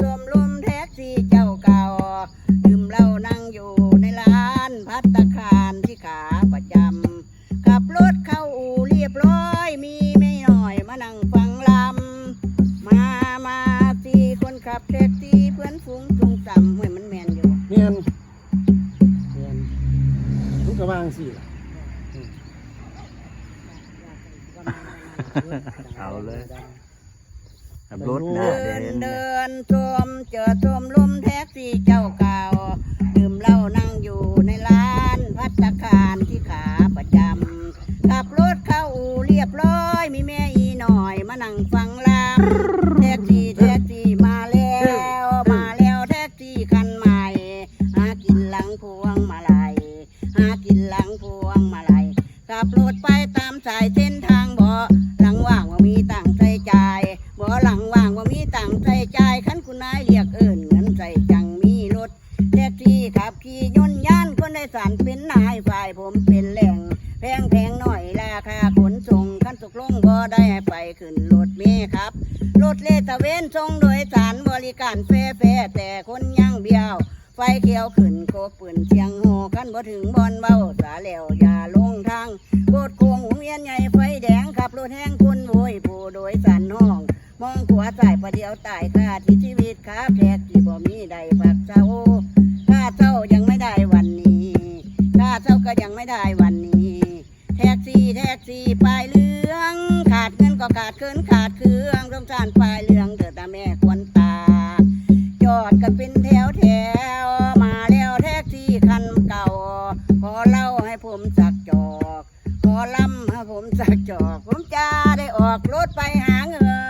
ชมลมแท็กซี่เจ้าเก่าดื่มเหล้านั่งอยู่ในร้านพัตตาคารที่ขาประจำขับรถเข้าอู่เรียบร้อยมีไม่หน่อยมานั่งฟังลำมามาสี่คนขับแท็กซี่เพื่อนฝูงจุงต่ำห้วยมันแมนอยู่เมียนเมียนทุกกระวางสิล่ะเอาเลย ขับรถหน้าเดิเด่นนเดินชมเจอชมลมแท็กซี่เจ้าเก่า ดื่มเหล้านั่งอยู่ในร้านพัตตาคารที่ขาประจำขับรถเข้าอู่เรียบร้อย มีแม่อีหน่อยมานั่งฟังลำแท็กซี่แท็กซี่มาแล้ว มาแล้วแท็กซี่คันใหม่ หากินหลังพวงมาลัยหากินหลังพวงมาลัยขับรถไปตามสายเส้นางว่ามีตังค์ใจ่ายคันคุณนายเรียกเอิ้นเงินใส่จังมีรถแท็กซี่ขับขี่ยนต์ย่านคนได้สารเป็นนายฝ่ายผมเป็นแหล่งแพงแพงหน่อยราคาขนส่งคันตกลงบ่ได้ไปขึ้นรถเมล์ครับ รถเลตะเวนส่งโดยสารบริการแฟแฟแต่คนยังเบี้ยว ไฟเขียวขึ้นโกปืนเชียงโหกันบ่ถึงบอนเบาสาแล้วอย่าลงทางโคดโคงหัวเวียนใหญ่ไฟแดงขับรถแห้ง องมองขวาใส่ประเดียวตายค่าที่ชีวิตครับแท็กที่บ่มีใดพักเจ้าค่าเจ้ายังไม่ได้วันนี้ค่าเจ้าก็ยังไม่ได้วันนี้ แท็กซี่แท็กซี่ป้ายเหลือง ขาดเงินก็ขาดเกินขาดเครื่องสงสารป้ายเหลืองเถิดตาแม่ควรตา จอดกันเป็นแถวแถวมาแล้วแท็กซี่คันเก่า ขอเล่าให้ผมสักจอก ขอล่ำให้ผมสักจอก ผมจะได้ออกรถไปหาเงิน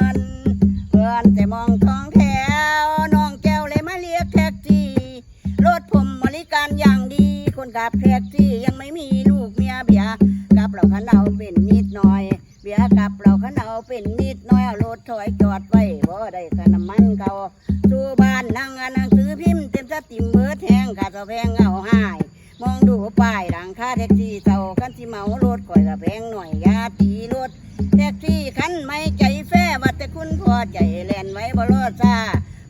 ดีคนขับแท็กซี่ยังไม่มีลูกเมียเบียกับเราขันเอาเป็นนิดหน่อย เบียกับเราขันเอาเป็นนิดหน่อยเอารถถอยจอดไว้บ่ได้ค่าน้ำมันเขาสู่บ้านนั่งอ่านหนังสือพิมพ์เต็มสติมเบิดแทงขาดสะแพงเอาหายมองดูป้ายหลังค่าแท็กซี่เท่ากันที่เมารถก่อยสะแพงหน่อยยาตีรถแท็กซี่คันไม่ใจแฟ้ว่าแต่คุณพอใจแล่นไว้บ่รอดซา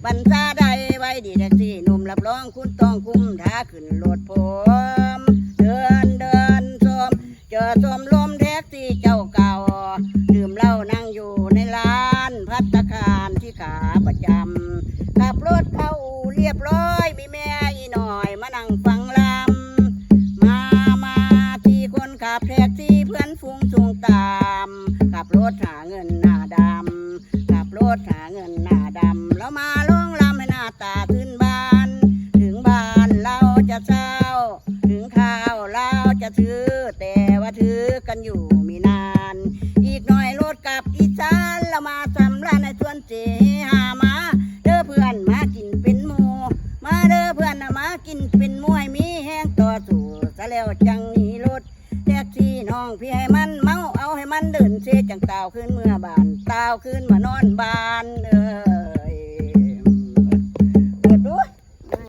บันซาใดไว้ดีแท็กซี่หนุ่มรับรองคุณต้องคุ้มท้าขึ้นรถผม ยบร้อยมีแม่อีหน่อยมานั่งฟังลำมามาที่คนขับแท็กซี่เพื่อนฟุ้งสูงตาม ขับรถหาเงินหน้าดำขับรถหาเงินหน้าดำแล้วมาลงลำให้หน้าตาขึ้นบ้าน ถึงบ้านเราจะเศร้า ถึงข้าวเราจะถือ แต่ว่าถือกันอยู่มีนาน อีกหน่อยรถกลับอีสานเรามา มีแห้งต่อสู้ซะแล้วจังนี้รถแท็กซี่น้องพี่ให้มันเมาเอาให้มันเดินเซจังตาวขึ้นเมื่อบานตาวขึ้นมานอนบานเออ